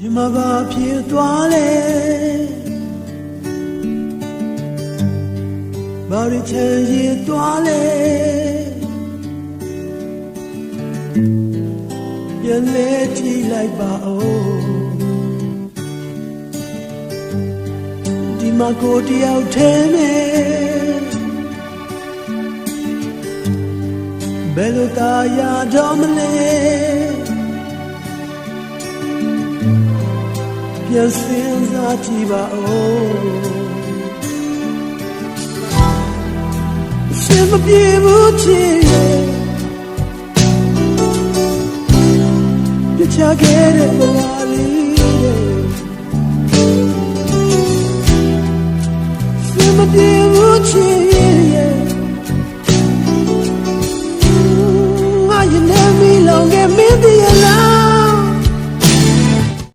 ရင်မပါဖြစ်သွားလေဘာရချင်ရသွားလေပြန်လဲကြည့်လိုက်ပါဦးဒီမှာကိုတယောက်ထဲနဲ့ဘယ်လိုသာရတော့မလဲ ပြန်စင်စားကြည့်ပါဦးရှင်မပြေဘူးချင်ရဲ့ပြချခဲ့တဲ့ဘဝလေးရှင်မပြေဘူးချင်